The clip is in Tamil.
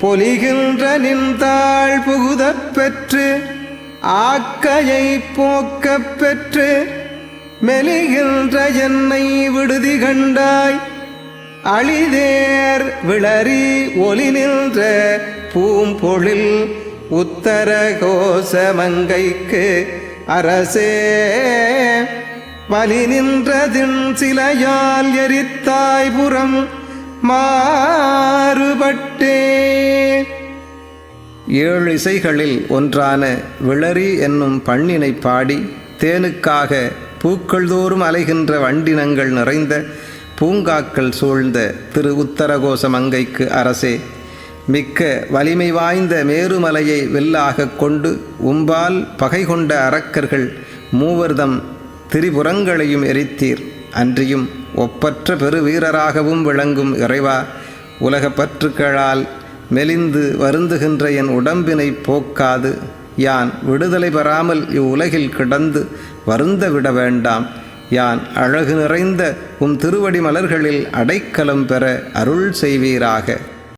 பொலிகின்ற நின்றாள் புகுதப் பெற்று ஆக்கையை போக்கப் பெற்று மெலிகின்ற என்னை விடுதி கண்டாய். அழிதேர் விளரி ஒலி நின்ற பூம்பொழில் உத்தர கோசமங்கைக்கு அரசே. வலி நின்றதின் சிலையால் எரித்தாய் புறம் மாறுபட்டே. ஏழு இசைகளில் ஒன்றான விளரி என்னும் பண்ணினை பாடி தேனுக்காக பூக்கள் தோறும் அலைகின்ற வண்டினங்கள் நிறைந்த பூங்காக்கள் சூழ்ந்த திரு உத்தரகோச மங்கைக்கு அரசே மிக்க வலிமை வாய்ந்த மேருமலையை வெல்லாகக் கொண்டு உம்பால் பகை கொண்ட அரக்கர்கள் மூவர்தம் திரிபுரங்களையும் எரித்தீர். அன்றியும் ஒப்பற்ற பெருவீரராகவும் விளங்கும் இறைவா உலகப்பற்றுக்களால் மெலிந்து வருந்துகின்ற என் உடம்பினை போக்காது. யான் விடுதலை பெறாமல் இவ்வுலகில் கிடந்து வருந்த விட வேண்டாம். யான் அழகு நிறைந்த உம் திருவடி மலர்களில் அடைக்கலம் பெற அருள் செய்வீராக.